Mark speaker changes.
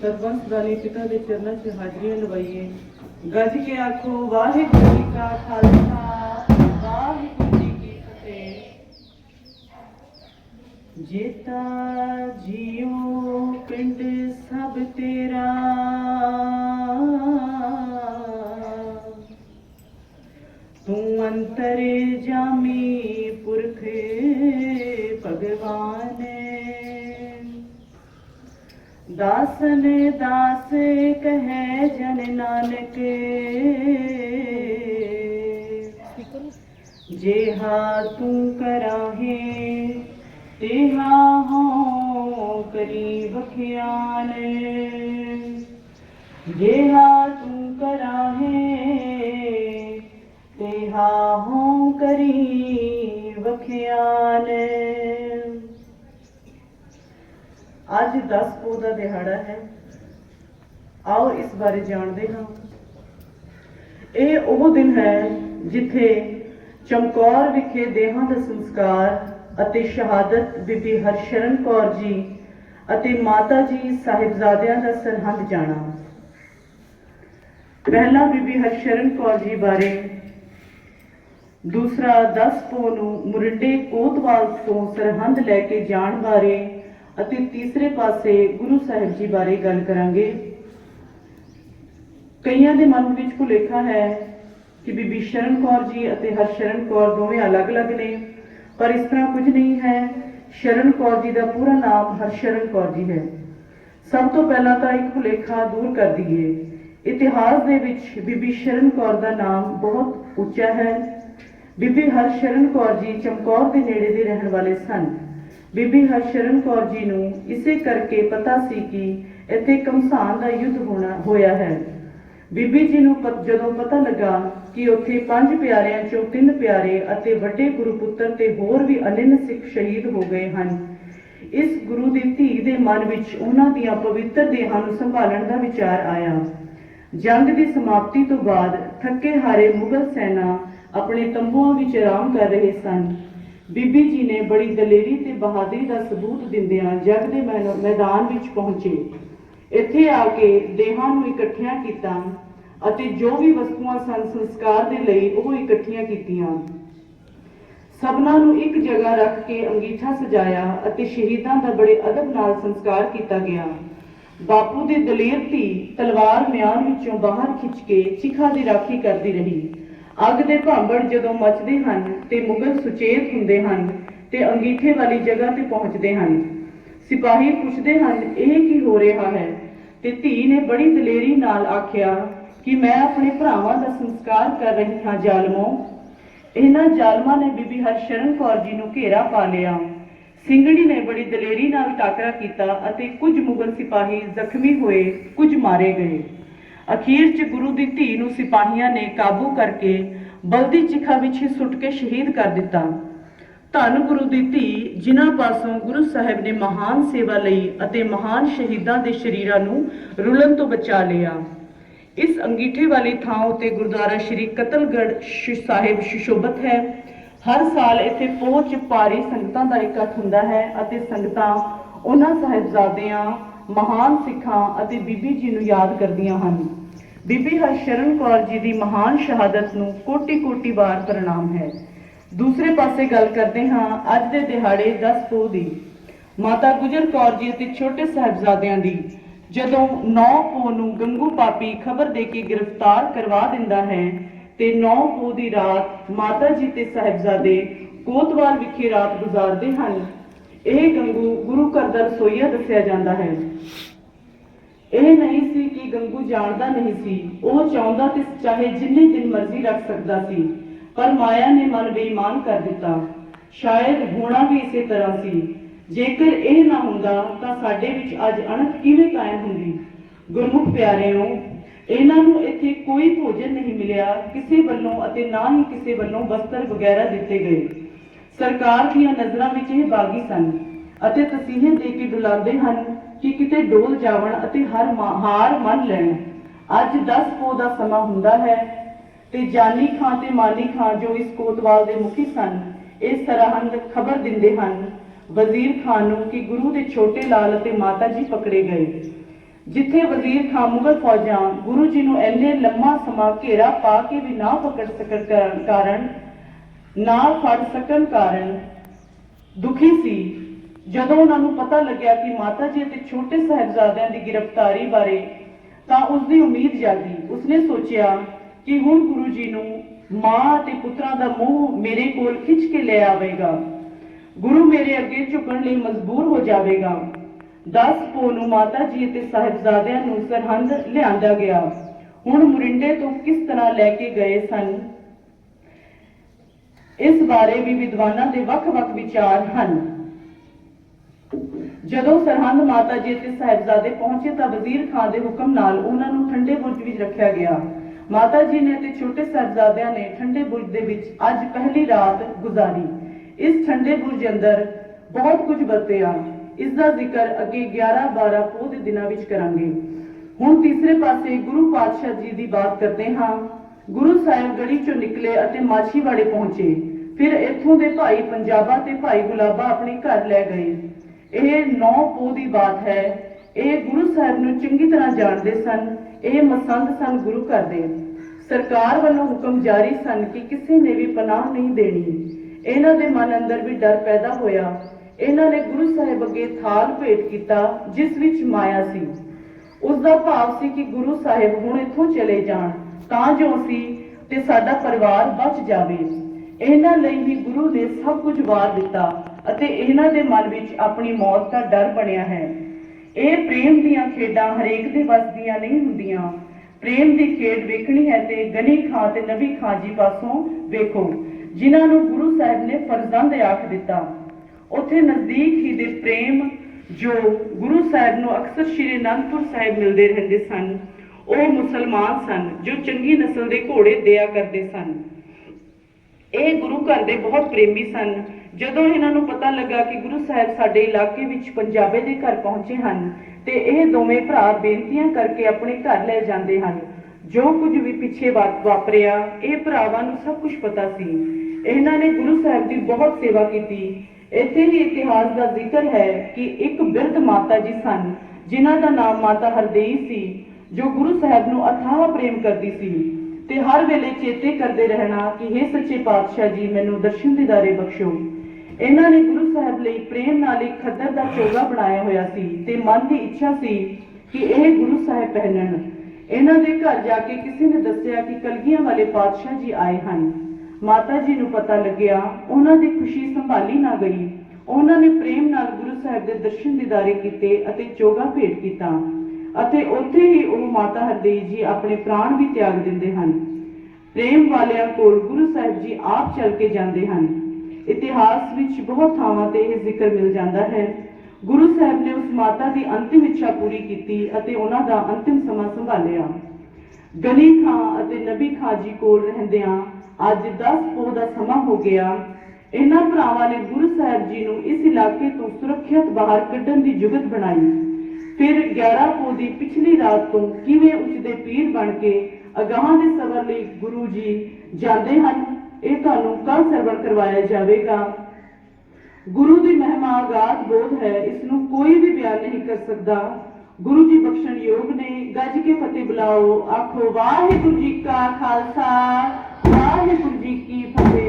Speaker 1: ਸਰਬੰਸ ਦਾਨੀ ਪਿਤਾ ਦੇ ਚਰਨਾਂ 'ਚ ਹਾਜ਼ਰੀਆਂ ਲਵਾਈਏ ਗੱਜ ਕੇ ਆਖੋ ਵਾਹਿਗੁਰੂ ਜੀ ਕਾ ਖਾਲਸਾ ਵਾਹਿਗੁਰੂ ਜੀ ਕੀ ਫਤਿਹ ਜੀਤਾ ਜੀਉ ਪਿੰਡ ਸਭ ਤੇਰਾ ਤੂੰ ਅੰਤਰ ਜਾਮੀ ਪੁਰਖ ਦਾਸ ਨੇ ਦਾਸ ਕਹੈ ਜਨ ਨਾਨਕ। ਜਿਹਾ ਤੂੰ ਕਰਾਹੇ, ਤੇਹਾ ਹੋ ਕਰੀ ਬਖਿਆਨ ਜਿਹਾ ਤੂੰ ਕਰਾਹੇ, ਤੇਹਾ ਹੋ ਕਰੀ ਬਖਿਆਨ ਅੱਜ 10 ਪੋਹ ਦਾ ਦਿਹਾੜਾ ਹੈ। ਆਓ ਇਸ ਬਾਰੇ ਜਾਣਦੇ ਹਾਂ। ਇਹ ਉਹ ਦਿਨ ਹੈ ਜਿੱਥੇ ਚਮਕੌਰ ਵਿਖੇ ਦੇਹਾਂ ਦਾ ਸੰਸਕਾਰ ਅਤੇ ਸ਼ਹਾਦਤ ਬੀਬੀ ਹਰਸ਼ਰਨ ਕੌਰ ਜੀ ਅਤੇ ਮਾਤਾ ਜੀ ਸਾਹਿਬਜ਼ਾਦਿਆਂ ਦਾ ਸਰਹੰਦ ਜਾਣਾ। ਪਹਿਲਾ ਬੀਬੀ ਹਰਸ਼ਰਨ ਕੌਰ ਜੀ ਬਾਰੇ ਦੂਸਰਾ 10 ਪੋਹ ਨੂੰ ਮੁਰੰਡੇ ਕੋਤਵਾਲ ਤੋਂ ਸਰਹੰਦ ਲੈ ਕੇ ਜਾਣ ਬਾਰੇ ਅਤੇ ਤੀਸਰੇ ਪਾਸੇ ਗੁਰੂ ਸਾਹਿਬ ਜੀ ਬਾਰੇ ਗੱਲ ਕਰਾਂਗੇ। ਕਈਆਂ ਦੇ ਮਨ ਵਿੱਚ ਭੁਲੇਖਾ ਹੈ ਕਿ ਬੀਬੀ ਸ਼ਰਨ ਕੌਰ ਜੀ ਅਤੇ ਹਰਸ਼ਰਨ ਕੌਰ ਦੋਵੇਂ ਅਲੱਗ-ਅਲੱਗ ਨੇ, ਪਰ ਇਸ ਤਰ੍ਹਾਂ ਕੁਝ ਨਹੀਂ ਹੈ। ਸ਼ਰਨ ਕੌਰ ਜੀ ਦਾ ਪੂਰਾ ਨਾਮ ਹਰਸ਼ਰਨ ਕੌਰ ਜੀ ਹੈ। ਸਭ ਤੋਂ ਪਹਿਲਾਂ ਤਾਂ ਇੱਕ ਭੁਲੇਖਾ ਦੂਰ ਕਰ ਦਈਏ। ਇਤਿਹਾਸ ਦੇ ਵਿੱਚ ਬੀਬੀ ਸ਼ਰਨ ਕੌਰ ਦਾ ਨਾਮ ਬਹੁਤ ਉੱਚਾ ਹੈ। ਬੀਬੀ ਹਰਸ਼ਰਨ ਕੌਰ ਜੀ ਚਮਕੌਰ ਦੇ ਨੇੜੇ ਦੇ ਰਹਿਣ ਵਾਲੇ ਸਨ। ਬੀਬੀ ਹਰਸ਼ਰਨ ਕੌਰ ਜੀ ਨੂੰ ਇਸੇ ਕਰਕੇ ਪਤਾ ਸੀ ਕਿ ਇੱਥੇ ਕਮਸਾਨ ਦਾ ਯੁੱਧ ਹੋਣਾ, ਹੋਇਆ ਹੈ। ਬੀਬੀ ਜੀ ਨੂੰ ਜਦੋਂ ਪਤਾ ਲੱਗਾ ਕਿ ਉੱਥੇ ਪੰਜ ਪਿਆਰਿਆਂ ਚੋਂ ਤਿੰਨ ਪਿਆਰੇ ਅਤੇ ਵੱਡੇ ਗੁਰੂ ਪੁੱਤਰ ਤੇ ਹੋਰ ਵੀ ਅਨਿੰਨ ਸਿੱਖ ਸ਼ਹੀਦ ਹੋ ਗਏ ਹਨ, ਇਸ ਗੁਰੂ ਦੀ ਧੀ ਦੇ ਮਨ ਵਿੱਚ ਉਹਨਾਂ ਦੀਆਂ ਪਵਿੱਤਰ ਦੇਹਾਂ ਨੂੰ ਸੰਭਾਲਣ ਦਾ ਵਿਚਾਰ ਆਇਆ। ਜੰਗ ਦੀ ਸਮਾਪਤੀ ਤੋਂ ਬਾਅਦ ਥੱਕੇ ਹਾਰੇ ਮੁਗਲ ਸੈਨਾ ਆਪਣੇ ਤੰਬੂਆਂ ਵਿੱਚ ਆਰਾਮ ਕਰ ਰਹੇ ਸਨ। ਬੀਬੀ ਜੀ ਨੇ ਬੜੀ ਦਲੇਰੀ ਤੇ ਬਹਾਦਰੀ ਦਾ ਸਬੂਤ ਦਿੰਦਿਆਂ ਜਗ ਦੇ ਮੈਦਾਨ ਵਿੱਚ ਪਹੁੰਚੇ। ਇੱਥੇ ਆ ਕੇ ਦੇਹਾਂ ਨੂੰ ਇਕੱਠਿਆਂ ਕੀਤਾ ਅਤੇ ਜੋ ਵੀ ਵਸਤੂਆਂ ਸਨ ਸੰਸਕਾਰ ਦੇ ਲਈ ਉਹ ਇਕੱਠੀਆਂ ਕੀਤੀਆਂ। ਸਭਨਾਂ ਨੂੰ ਇੱਕ ਜਗ੍ਹਾ ਰੱਖ ਕੇ ਅੰਗੀਠਾ ਸਜਾਇਆ ਅਤੇ ਸ਼ਹੀਦਾਂ ਦਾ ਬੜੇ ਅਦਬ ਨਾਲ ਸੰਸਕਾਰ ਕੀਤਾ ਗਿਆ। ਬਾਪੂ ਦੀ ਦਲੇਰ ਧੀ ਤਲਵਾਰ ਮਿਆਨ ਵਿੱਚੋਂ ਬਾਹਰ ਖਿੱਚ ਕੇ ਚਿਖਾ ਦੀ ਰਾਖੀ ਕਰਦੀ ਰਹੀ। ਅੱਗ ਦੇ ਭਾਂਬੜ ਜਦੋਂ ਮੱਚਦੇ ਹਨ ਤੇ ਮੁਗਲ ਸੁਚੇਤ ਹੁੰਦੇ ਹਨ ਤੇ ਅੰਗੀਠੇ ਵਾਲੀ ਜਗ੍ਹਾ ਤੇ ਪਹੁੰਚਦੇ ਹਨ। ਸਿਪਾਹੀ ਪੁੱਛਦੇ ਹਨ, ਇਹ ਕੀ ਹੋ ਰਿਹਾ ਹੈ? ਤੇ ਧੀ ਨੇ ਬੜੀ ਦਲੇਰੀ ਨਾਲ ਆਖਿਆ, ਕਿ ਮੈਂ ਆਪਣੇ ਭਰਾਵਾਂ ਦਾ ਸੰਸਕਾਰ ਕਰ ਰਹੀ ਹਾਂ ਜ਼ਾਲਮੋ। ਇਹਨਾਂ ਜ਼ਾਲਮਾਂ ਨੇ ਬੀਬੀ ਹਰਸ਼ਰਨ ਕੌਰ ਜੀ ਨੂੰ ਘੇਰਾ ਪਾ ਲਿਆ। ਸਿੰਘਣੀ ਨੇ ਬੜੀ ਦਲੇਰੀ ਨਾਲ ਟਾਕਰਾ ਕੀਤਾ ਅਤੇ ਕੁਝ ਮੁਗਲ ਸਿਪਾਹੀ ਜ਼ਖਮੀ ਹੋਏ, ਕੁਝ ਮਾਰੇ ਗਏ। ਅਖੀਰ 'ਚ ਗੁਰੂ ਦੀ ਧੀ ਨੂੰ ਸਿਪਾਹੀਆਂ ਨੇ ਕਾਬੂ ਕਰਕੇ ਬਲਦੀ ਚਿਖਾ ਵਿੱਚ ਹੀ ਸੁੱਟ ਕੇ ਸ਼ਹੀਦ ਕਰ ਦਿੱਤਾ। ਧੰਨ ਗੁਰੂ ਦੀ ਧੀ, ਜਿਨ੍ਹਾਂ ਪਾਸੋਂ ਗੁਰੂ ਸਾਹਿਬ ਨੇ ਮਹਾਨ ਸੇਵਾ ਲਈ ਅਤੇ ਮਹਾਨ ਸ਼ਹੀਦਾਂ ਦੇ ਸ਼ਰੀਰਾਂ ਨੂੰ ਰੁਲਣ ਤੋਂ ਬਚਾ ਲਿਆ। ਇਸ ਅੰਗੀਠੇ ਵਾਲੀ ਥਾਂ ਉਤੇ ਗੁਰਦੁਆਰਾ ਸ਼੍ਰੀ ਕਤਲਗੜ ਸ਼ਿ- ਸਾਹਿਬ ਸ਼ਿਸ਼ੋਭਤ ਹੈ। ਹਰ ਸਾਲ ਇੱਥੇ ਪਹੁੰਚ ਭਾਰੀ ਸੰਗਤਾਂ ਦਾ ਇਕੱਠ ਹੁੰਦਾ ਹੈ ਅਤੇ ਸੰਗਤਾਂ ਉਹਨਾਂ ਸਾਹਿਬਜ਼ਾਦਿਆਂ ਮਹਾਨ ਸਿੱਖਾਂ ਅਤੇ ਬੀਬੀ ਜੀ ਨੂੰ ਯਾਦ ਕਰਦੀਆਂ ਹਨ। ਬੀਬੀ ਹਰਸ਼ਰਨ ਕੌਰ ਜੀ ਦੀ ਮਹਾਨ ਸ਼ਹਾਦਤ ਨੂੰ ਕੋਟੀ-ਕੋਟੀ ਵਾਰ ਪ੍ਰਣਾਮ ਹੈ। ਦੂਸਰੇ ਪਾਸੇ ਗੱਲ ਕਰਦੇ ਹਾਂ ਅੱਜ ਦੇ ਦਿਹਾੜੇ 10 ਪੋਹ ਦੀ। ਮਾਤਾ ਗੁਜਰ ਕੌਰ ਜੀ ਅਤੇ ਛੋਟੇ ਸਾਹਿਬਜ਼ਾਦਿਆਂ ਦੀ, ਜਦੋਂ 9 ਪੋਹ ਨੂੰ ਗੰਗੂ ਪਾਪੀ ਖਬਰ ਦੇ ਕੇ ਗ੍ਰਿਫਤਾਰ ਕਰਵਾ ਦਿੰਦਾ ਹੈ ਤੇ 9 ਪੋਹ ਦੀ ਰਾਤ ਮਾਤਾ ਜੀ ਤੇ ਸਾਹਿਬਜ਼ਾਦੇ ਕੋਤਵਾਲ ਵਿਖੇ ਰਾਤ ਗੁਜ਼ਾਰਦੇ ਹਨ ਇਹ ਗੰਗੂ ਗੁਰੂ ਘਰ ਦਾ ਰਸੋਈਆ ਦੱਸਿਆ ਜਾਂਦਾ ਹੈ। ਇਹ ਨਹੀਂ ਸੀ ਕਿ ਗੰਗੂ ਜਾਣਦਾ ਨਹੀਂ ਸੀ। ਉਹ ਚਾਹੁੰਦਾ ਤੇ ਚਾਹੇ ਜਿੰਨੇ ਦਿਨ ਮਰਜ਼ੀ ਰੱਖ ਸਕਦਾ ਸੀ, ਪਰ ਮਾਇਆ ਨੇ ਮਨ ਬੇਈਮਾਨ ਕਰ ਦਿੱਤਾ। ਸ਼ਾਇਦ ਹੋਣਾ ਵੀ ਇਸੇ ਤਰ੍ਹਾਂ ਸੀ। ਜੇਕਰ ਇਹ ਨਾ ਹੁੰਦਾ, ਤਾਂ ਸਾਡੇ ਵਿੱਚ ਅੱਜ ਅਣਖ ਕਿਵੇਂ ਕਾਇਮ ਹੁੰਦੀ? ਗੁਰਮੁਖ ਪਿਆਰਿਓ, ਇਹਨਾਂ ਨੂੰ ਇੱਥੇ ਕੋਈ ਭੋਜਨ ਨਹੀਂ ਮਿਲਿਆ। ਕਿਸੇ ਵੱਲੋਂ ਅਤੇ ਨਾ ਹੀ ਕਿਸੇ ਵੱਲੋਂ ਵਸਤਰ ਵਗੈਰਾ ਦਿੱਤੇ ਗਏ। ਸਰਕਾਰ ਦੀਆਂ ਨਜ਼ਰਾਂ ਵਿੱਚ ਇਹ ਬਾਗੀ ਸਨ ਅਤੇ ਤਸੀਹੇ ਦੇ ਕੇ ਡੁਲਾਉਂਦੇ ਹਨ ਕਿ ਕਿਤੇ ਡੋਲ ਜਾਵਣ ਅਤੇ ਹਰ ਹਾਰ ਮੰਨ ਲੈਣ। ਅੱਜ 10 ਪੋ ਦਾ ਸਮਾਂ ਹੁੰਦਾ ਹੈ ਤੇ ਜਾਨੀ ਖਾਂ ਤੇ ਮਾਨੀ ਖਾਂ ਜੋ ਇਸ ਕੋਤਵਾਲ ਦੇ ਮੁਖੀ ਸਨ, ਇਸ ਸਰਹੰਦ ਖਬਰ ਦਿੰਦੇ ਹਨ ਵਜ਼ੀਰ ਖਾਨ ਨੂੰ ਕਿ ਗੁਰੂ ਦੇ ਛੋਟੇ ਲਾਲ ਅਤੇ ਮਾਤਾ ਜੀ ਪਕੜੇ ਗਏ। ਜਿੱਥੇ ਵਜ਼ੀਰ ਖਾਨ ਮੁਗਲ ਫੌਜਾਂ ਗੁਰੂ ਜੀ ਨੂੰ ਇੰਨੇ ਲੰਮਾ ਸਮਾਂ ਘੇਰਾ ਪਾ ਕੇ ਵੀ ਨਾ ਪਕੜ ਸਕਣ ਕਾਰਨ ਨਾ ਫੜ ਸਕਣ ਕਾਰਨ ਦੁਖੀ ਸੀ। ਜਦੋਂ ਉਹਨਾਂ ਨੂੰ ਪਤਾ ਲੱਗਿਆ ਕਿ ਮਾਤਾ ਜੀ ਅਤੇ ਛੋਟੇ ਸਾਹਿਬਜ਼ਾਦਿਆਂ ਦੀ ਗ੍ਰਿਫਤਾਰੀ ਬਾਰੇ ਤਾਂ ਉਸ ਦੀ ਉਮੀਦ ਜਾਗੀ। ਉਸਨੇ ਸੋਚਿਆ ਕਿ ਹੁਣ ਗੁਰੂ ਜੀ ਨੂੰ ਮਾਂ ਅਤੇ ਪੁੱਤਰਾਂ ਦਾ ਮੋਹ ਮੇਰੇ ਕੋਲ ਖਿੱਚ ਕੇ ਲੈ ਆਵੇਗਾ। ਗੁਰੂ ਮੇਰੇ ਅੱਗੇ ਝੁਕਣ ਲਈ ਮਜਬੂਰ ਹੋ ਜਾਵੇਗਾ। 10 ਪੋ ਨੂੰ ਮਾਤਾ ਜੀ ਅਤੇ ਸਾਹਿਬਜ਼ਾਦਿਆਂ ਨੂੰ ਸਰਹੰਦ ਲਿਆਂਦਾ ਗਿਆ। ਹੁਣ ਮੁਰਿੰਡੇ ਤੋਂ ਕਿਸ ਤਰ੍ਹਾਂ ਲੈ ਕੇ ਗਏ ਸਨ? ਇਸ ਬਾਰੇ ਵੀ ਵਿਦਵਾਨਾਂ ਦੇ ਵੱਖ-ਵੱਖ ਵਿਚਾਰ ਹਨ। ਜਦੋਂ ਸਰਹੰਦ ਮਾਤਾ ਜੀ ਤੇ ਸਾਹਿਬਜ਼ਾਦੇ ਪਹੁੰਚੇ ਤਾਂ ਵਜ਼ੀਰ ਖਾਨ ਦੇ ਹੁਕਮ ਨਾਲ ਉਹਨਾਂ ਨੂੰ ਠੰਡੇ ਬੁਰਜ ਵਿੱਚ ਰੱਖਿਆ ਗਿਆ। ਮਾਤਾ ਜੀ ਨੇ ਤੇ ਛੋਟੇ ਸਾਹਿਬਜ਼ਾਦਿਆਂ ਨੇ ਠੰਡੇ ਬੁਰਜ ਦੇ ਵਿੱਚ ਅੱਜ ਪਹਿਲੀ ਰਾਤ ਗੁਜ਼ਾਰੀ। ਇਸ ਠੰਡੇ ਬੁਰਜ ਅੰਦਰ ਬਹੁਤ ਕੁਝ ਵਰਤਿਆ। ਇਸ ਦਾ ਜ਼ਿਕਰ ਅੱਗੇ 11 12 ਪੋਹ ਦੇ ਦਿਨਾਂ ਵਿੱਚ ਕਰਾਂਗੇ। ਹੁਣ ਤੀਸਰੇ ਪਾਸੇ ਗੁਰੂ ਪਾਤਸ਼ਾਹ ਜੀ ਦੀ ਬਾਤ ਕਰਦੇ ਹਾਂ। ਗੁਰੂ ਸਾਹਿਬ ਗੜੀ ਚੋਂ ਨਿਕਲੇ ਅਤੇ ਮਾਛੀਵਾੜੇ ਪਹੁੰਚੇ। ਫਿਰ ਇੱਥੋਂ ਦੇ ਭਾਈ ਪੰਜਾਬਾ ਤੇ ਭਾਈ ਗੁਲਾਬਾ ਆਪਣੇ ਘਰ ਲੈ ਗਏ। ਇਹ ਨੌ ਪੋਹ ਦੀ ਬਾਤ ਹੈ। ਇਹ ਗੁਰੂ ਸਾਹਿਬ ਨੂੰ ਚੰਗੀ ਤਰ੍ਹਾਂ ਜਾਣਦੇ ਸਨ। ਇਹ ਮਸੰਦ ਸਨ ਗੁਰੂ ਘਰ ਦੇ। ਸਰਕਾਰ ਵੱਲੋਂ ਹੁਕਮ ਜਾਰੀ ਸਨ ਕਿ ਕਿਸੇ ਨੇ ਵੀ ਪਨਾਹ ਨਹੀਂ ਦੇਣੀ। ਇਹਨਾਂ ਦੇ ਮਨ ਅੰਦਰ ਵੀ ਡਰ ਪੈਦਾ ਹੋਇਆ। ਇਹਨਾਂ ਨੇ ਗੁਰੂ ਸਾਹਿਬ ਅੱਗੇ ਥਾਲ ਭੇਟ ਕੀਤਾ, ਜਿਸ ਵਿੱਚ ਮਾਇਆ ਸੀ। ਉਸ ਦਾ ਭਾਵ ਸੀ ਕਿ ਗੁਰੂ ਸਾਹਿਬ ਹੁਣ ਇੱਥੋਂ ਚਲੇ ਜਾਣ। ਤਾਂ ਜੋ ਅਸੀਂ ਤੇ ਸਾਡਾ ਪਰਿਵਾਰ ਬਚ ਜਾਵੇ। ਇਹਨਾਂ ਲਈ ਹੀ ਗੁਰੂ ਨੇ ਸਭ ਕੁਝ ਵਾਰ ਦਿੱਤਾ ਅਤੇ ਇਹਨਾਂ ਦੇ ਮਨ ਵਿੱਚ ਆਪਣੀ ਮੌਤ ਦਾ ਡਰ ਬਣਿਆ ਹੈ। ਇਹ ਪ੍ਰੇਮ ਦੀਆਂ ਖੇਡਾਂ ਹਰੇਕ ਦੇ ਵੱਸ ਦੀਆਂ ਨਹੀਂ ਹੁੰਦੀਆਂ। ਪ੍ਰੇਮ ਦੀ ਖੇਡ ਵੇਖਣੀ ਹੈ ਤੇ ਗਨੀ ਖਾਂ ਤੇ ਨਬੀ ਖਾਂ ਜੀ ਪਾਸੋਂ ਵੇਖੋ, ਜਿਨ੍ਹਾਂ ਨੂੰ ਗੁਰੂ ਸਾਹਿਬ ਨੇ ਫਰਜ਼ੰਦ ਆਖ ਦਿੱਤਾ। ਉੱਥੇ ਨਜ਼ਦੀਕ ਹੀ ਦੇ ਪ੍ਰੇਮ ਜੋ ਗੁਰੂ ਸਾਹਿਬ ਨੂੰ ਅਕਸਰ ਸ਼੍ਰੀ ਅਨੰਦਪੁਰ ਸਾਹਿਬ ਮਿਲਦੇ ਰਹਿੰਦੇ ਸਨ। ਉਹ ਮੁਸਲਮਾਨ ਸਨ, ਜੋ ਚੰਗੀ ਨਸਲ ਦੇ ਘੋੜੇ ਦਿਆ ਕਰਦੇ ਸਨ। ਇਹ ਗੁਰੂ ਘਰ ਦੇ ਬਹੁਤ ਪ੍ਰੇਮੀ ਸਨ। ਜਦੋਂ ਇਹਨਾਂ ਨੂੰ ਪਤਾ ਲੱਗਾ ਕਿ ਗੁਰੂ ਸਾਹਿਬ ਸਾਡੇ ਇਲਾਕੇ ਵਿੱਚ ਪੰਜਾਬੇ ਦੇ ਘਰ ਪਹੁੰਚੇ ਹਨ, ਤੇ ਇਹ ਦੋਵੇਂ ਭਰਾ ਬੇਨਤੀਆਂ ਕਰਕੇ ਆਪਣੇ ਘਰ ਲੈ ਜਾਂਦੇ ਹਨ। ਜੋ ਕੁਝ ਵੀ ਪਿੱਛੇ ਵਾਪਰਿਆ, ਇਹ ਭਰਾਵਾਂ ਨੂੰ ਸਭ ਕੁਝ ਪਤਾ ਸੀ। ਇਹਨਾਂ ਨੇ ਗੁਰੂ ਸਾਹਿਬ ਦੀ ਬਹੁਤ ਸੇਵਾ ਕੀਤੀ। ਇੱਥੇ ਹੀ ਇਤਿਹਾਸ ਦਾ ਜ਼ਿਕਰ ਹੈ ਕਿ ਇੱਕ ਬਿਰਧ ਮਾਤਾ ਜੀ ਸਨ, ਜਿਨ੍ਹਾਂ ਦਾ ਨਾਮ ਮਾਤਾ ਹਰਦੇਈ ਸੀ। ਜੋ ਗੁਰੂ ਸਾਹਿਬ ਨੂੰ ਅਥਾਹ ਪ੍ਰੇਮ ਕਰਦੀ ਸੀ, ਤੇ ਹਰ ਵੇਲੇ ਚੇਤੇ ਕਰਦੇ ਰਹਿਣਾ ਕਿ हे ਸੱਚੇ ਪਾਤਸ਼ਾਹ ਜੀ, ਮੈਨੂੰ ਦਰਸ਼ਨ ਦਿਦਾਰੇ ਬਖਸ਼ੋ। ਇਹਨਾਂ ਨੇ ਗੁਰੂ ਸਾਹਿਬ ਲਈ ਪ੍ਰੇਮ ਨਾਲ ਇੱਕ ਖੱਦਰ ਦਾ ਚੋਗਾ ਬਣਾਇਆ ਹੋਇਆ ਸੀ, ਤੇ ਮਨ ਦੀ ਇੱਛਾ ਸੀ ਕਿ ਇਹ ਗੁਰੂ ਸਾਹਿਬ ਪਹਿਨਣ। ਇਹਨਾਂ ਦੇ ਘਰ ਜਾ ਕੇ ਕਿਸੇ ਨੇ ਦੱਸਿਆ ਕਿ ਕਲਗੀਆਂ ਵਾਲੇ ਪਾਤਸ਼ਾਹ ਜੀ ਆਏ ਹਨ। ਮਾਤਾ ਜੀ ਨੂੰ ਪਤਾ ਲੱਗਿਆ, ਉਹਨਾਂ ਦੀ ਖੁਸ਼ੀ ਸੰਭਾਲੀ ਨਾ ਗਈ। ਉਹਨਾਂ ਨੇ ਪ੍ਰੇਮ ਨਾਲ ਗੁਰੂ ਸਾਹਿਬ ਦੇ ਦਰਸ਼ਨ ਦਿਦਾਰੇ ਕੀਤੇ ਅਤੇ ਚੋਗਾ ਭੇਟ ਕੀਤਾ। ਅਤੇ ਉੱਥੇ ਹੀ ਉਹ ਮਾਤਾ ਹਰਦੇਵ ਜੀ ਆਪਣੇ ਪ੍ਰਾਣ ਵੀ ਤਿਆਗ ਦਿੰਦੇ ਹਨ। ਪ੍ਰੇਮ ਵਾਲਿਆਂ ਕੋਲ ਗੁਰੂ ਸਾਹਿਬ ਜੀ ਆਪ ਚੱਲ ਕੇ ਜਾਂਦੇ ਹਨ। ਇਤਿਹਾਸ ਵਿੱਚ ਬਹੁਤ ਥਾਵਾਂ ਤੇ ਇਹ ਜ਼ਿਕਰ ਮਿਲ ਜਾਂਦਾ ਹੈ। ਗੁਰੂ ਸਾਹਿਬ ਨੇ ਉਸ ਮਾਤਾ ਦੀ ਅੰਤਿਮ ਇੱਛਾ ਪੂਰੀ ਕੀਤੀ ਅਤੇ ਉਹਨਾਂ ਦਾ ਅੰਤਿਮ ਸਮਾਂ ਸੰਭਾਲਿਆ। ਗਨੀ ਖਾਂ ਅਤੇ ਨਬੀ ਖਾਂ ਜੀ ਕੋਲ ਰਹਿੰਦਿਆਂ ਅੱਜ 10 ਪੋਹ ਦਾ ਸਮਾਂ ਹੋ ਗਿਆ। ਇਹਨਾਂ ਭਰਾਵਾਂ ਨੇ ਗੁਰੂ ਸਾਹਿਬ ਜੀ ਨੂੰ ਇਸ ਇਲਾਕੇ ਤੋਂ ਸੁਰੱਖਿਅਤ ਬਾਹਰ ਕੱਢਣ ਦੀ ਜੁਗਤ ਬਣਾਈ। ਫਿਰ 11 ਪੋਹ ਦੀ ਪਿਛਲੀ ਰਾਤ ਤੋਂ ਕਿਵੇਂ ਉੱਚਦੇ ਪੀਰ ਬਣ ਕੇ ਅਗਾਹਾਂ ਦੇ ਸਬਰ ਲਈ ਗੁਰੂ ਜੀ ਜਾਂਦੇ ਹਨ, ਇਹ ਤੁਹਾਨੂੰ ਕੱਲ ਸਰਵਣ ਕਰਵਾਇਆ ਜਾਵੇਗਾ। ਗੁਰੂ ਦੀ ਮਹਿਮਾ ਅਗਾਧ ਬੋਧ ਹੈ ਇਸ ਨੂੰ ਕੋਈ ਵੀ ਬਿਆਨ ਨਹੀਂ ਕਰ ਸਕਦਾ। ਗੁਰੂ ਜੀ ਬਖਸ਼ਣ ਯੋਗ ਨੇ, ਗੱਜ ਕੇ ਫਤਿਹ ਬੁਲਾਓ, ਆਖੋ, ਵਾਹਿਗੁਰੂ ਜੀ ਕਾ ਖਾਲਸਾ, ਵਾਹਿਗੁਰੂ ਜੀ ਕੀ ਫਤਿਹ।